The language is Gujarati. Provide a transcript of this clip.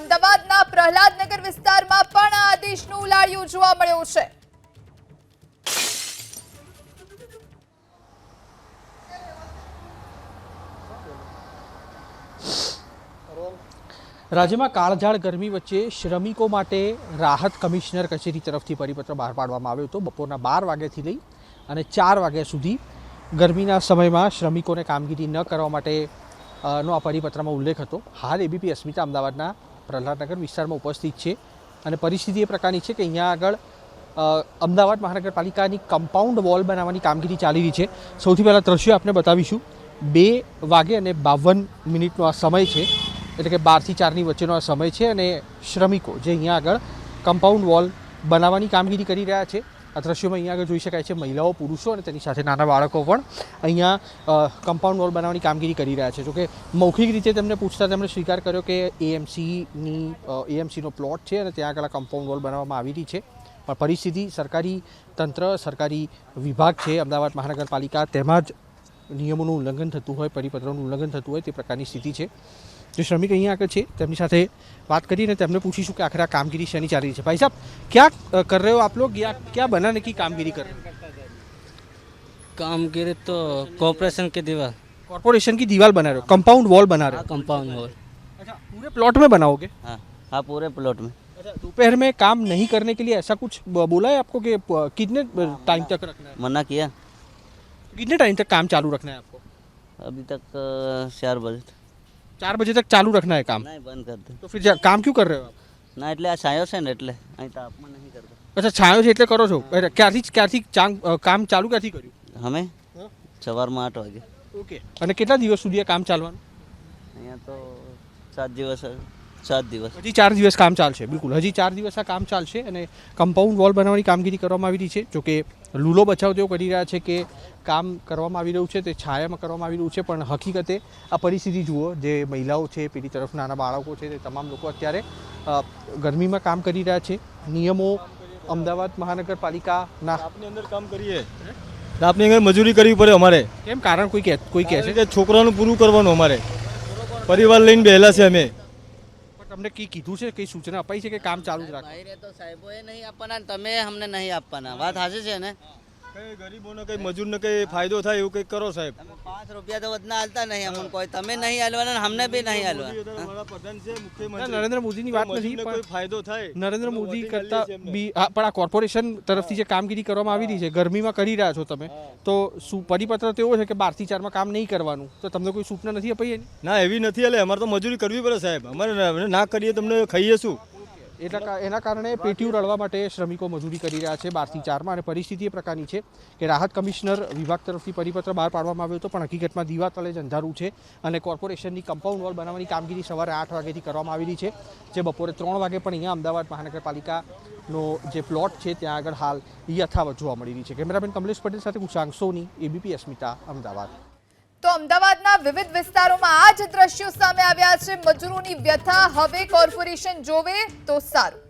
અમદાવાદના પ્રહલાદનગર વિસ્તારમાં પણ આ આદેશનું ઉલાળ્યું જોવા મળ્યું છે. રાજ્યમાં કાળઝાળ ગરમી વચ્ચે શ્રમિકો માટે રાહત કમિશનર કચેરી તરફથી પરિપત્ર બહાર પાડવામાં આવ્યો હતો. બપોરના બાર વાગ્યાથી લઈ અને ચાર વાગ્યા સુધી ગરમીના સમયમાં શ્રમિકોને કામગીરી ન કરવા માટે નો આ પરિપત્રમાં ઉલ્લેખ હતો. હાલ એબીપી અસ્મિતા અમદાવાદના પ્રહલાદનગર વિસ્તારમાં ઉપસ્થિત છે. અને પરિસ્થિતિ એ પ્રકારની છે કે અહીંયા આગળ અમદાવાદ મહાનગરપાલિકાની કમ્પાઉન્ડ વોલ બનાવવાની કામગીરી ચાલી રહી છે. સૌથી પહેલાં દ્રશ્યો આપણે બતાવીશું. બે વાગે અને બાવન મિનિટનો આ સમય છે. એટલે કે બારથી ચારની વચ્ચેનો આ સમય છે અને શ્રમિકો જે અહીંયા આગળ કમ્પાઉન્ડ વોલ બનાવવાની કામગીરી કરી રહ્યા છે. આ દ્રશ્યોમાં અહીંયા આગળ જોઈ શકાય છે મહિલાઓ, પુરુષો અને તેની સાથે નાના બાળકો પણ અહીંયા કમ્પાઉન્ડ વોલ બનાવવાની કામગીરી કરી રહ્યા છે. જોકે મૌખિક રીતે તેમને પૂછતા તેમણે સ્વીકાર કર્યો કે એએમસીની એએમસીનો પ્લોટ છે અને ત્યાં આગળ કમ્પાઉન્ડ વોલ બનાવવામાં આવી રહી છે. પણ પરિસ્થિતિ સરકારી તંત્ર, સરકારી વિભાગ છે, અમદાવાદ મહાનગરપાલિકા, તેમાં જ નિયમોનું ઉલ્લંઘન થતું હોય, પરિપત્રોનું ઉલ્લંઘન થતું હોય તે પ્રકારની સ્થિતિ છે. जो श्रमिक अँ आगे છે તેમની बात कर ने पूछी शू कि आखिर आ कामगिरी शनी चाली रही है भाई साहब क्या कर रहे हो आप लोग या क्या बनाने की कामगिरी कर रहे हो कामगिरी तो कॉर्पोरेशन की दीवार कॉर्पोरेशन की दीवार बना रहे हो कंपाउंड वॉल बना रहे हो कंपाउंड वॉल अच्छा पूरे प्लॉट में बनाओगे हाँ हाँ पूरे प्लॉट में दोपहर में काम नहीं करने के लिए ऐसा कुछ बोला है आपको कि कितने टाइम तक रखना है मना किया कितने टाइम तक काम चालू रखना है आपको अभी तक चार बजे तक ચાર બજે તક ચાલુ રખના है काम नहीं बंद कर दे तो फिर जा- काम क्यों कर रहे हो आप ના એટલે આ છાંયો છે ને એટલે અહીં તાપમાં નહીં કરતો અચ્છા છાયો છે એટલે કરો છો અરે, ક્યારથી ક્યારથી ચાંગ- અ, કામ ચાલુ ક્યાંથી કર્યું અમે હા? સવારમાં આઠ વાગે ઓકે અને કેટલા દિવસ સુધી આ કામ ચાલવાનું અહીંયા તો સાત દિવસ સાત દિવસ હજી ચાર દિવસ કામ ચાલશે બિલકુલ હજી ચાર દિવસ આ કામ ચાલશે અને કમ્પાઉન્ડ વોલ બનાવવાની કામગીરી કરવામાં આવી રહી છે જોકે લૂલો બચાવ તેઓ કરી રહ્યા છે કે કામ કરવામાં આવી રહ્યું છે તે છાયામાં કરવામાં આવી રહ્યું છે પણ હકીકતે આ પરિસ્થિતિ જુઓ જે મહિલાઓ છે પેલી તરફ નાના બાળકો છે તે તમામ લોકો અત્યારે ગરમીમાં કામ કરી રહ્યા છે. નિયમો અમદાવાદ મહાનગરપાલિકાના આપની અંદર કામ કરીએ. આપની અંદર મજૂરી કરવી પડે અમારે. કેમ? કારણ કોઈ કહે કોઈ કહે છે? કે છોકરાનું પૂરું કરવાનું અમારે. પરિવાર લઈને બેહેલા છે અમે. પણ તમને કઈ કીધું છે કઈ સૂચના અપાઈ છે કે કામ ચાલુ જ રાખો? બહાર તો સાહેબોએ નહીં આપવાના તમે અમને નહીં આપવાના. વાત હાજર છે ને? કઈ ગરીબોને કઈ મજૂરને કઈ ફાયદો થાય એવું કઈ કરો સાહેબ? પાંચ રૂપિયા તો વધના હાલતા નહીં અમને કોઈ. તમે નહીં હાલવાના અમને બી નહીં હાલવા મોદી અત્યારે છે મુખ્યમંત્રી. નરેન્દ્ર મોદીની વાત નથી કોઈ ફાયદો થાય? નરેન્દ્ર મોદી કરતા. બી હા પણ આ કોર્પોરેશન તરફથી જે કામગીરી કરવામાં આવી રહી છે ગરમીમાં કરી રહ્યા છો તમે તો શું પરિપત્ર તો એવો છે કે બારથી ચારમાં કામ નહીં કરવાનું? તો તમને કોઈ સૂચના નથી અપાઈ ના એવી નથી એટલે અમારે તો મજૂરી કરવી પડે સાહેબ. અમારે ના- ના કરીએ તમને ખાઈએ શું? એટલા એના કારણે પેટીયું રળવા માટે શ્રમિકો મજૂરી કરી રહ્યા છે બારથી ચારમાં અને પરિસ્થિતિ એ પ્રકારની છે કે રાહત કમિશનર વિભાગ તરફથી પરિપત્ર બહાર પાડવામાં આવ્યો હતો, પણ હકીકતમાં દીવા તળે જ અંધારું છે અને કોર્પોરેશનની કમ્પાઉન્ડ વોલ બનાવવાની કામગીરી સવારે આઠ વાગ્યાથી કરવામાં આવી છે, જે બપોરે ત્રણ વાગે પણ અહીંયા અમદાવાદ મહાનગરપાલિકાનો જે પ્લોટ છે ત્યાં આગળ હાલ યથાવત જોવા મળી રહી છે. કેમેરામેન કમલેશ પટેલ સાથે કુશાંક સોની, એબીપી અસ્મિતા, અમદાવાદ. તો અમદાવાદના વિવિધ વિસ્તારોમાં આ જ દ્રશ્યો સામે આવ્યા છે. મજૂરોની વ્યથા હવે કોર્પોરેશન જોવે તો સારું.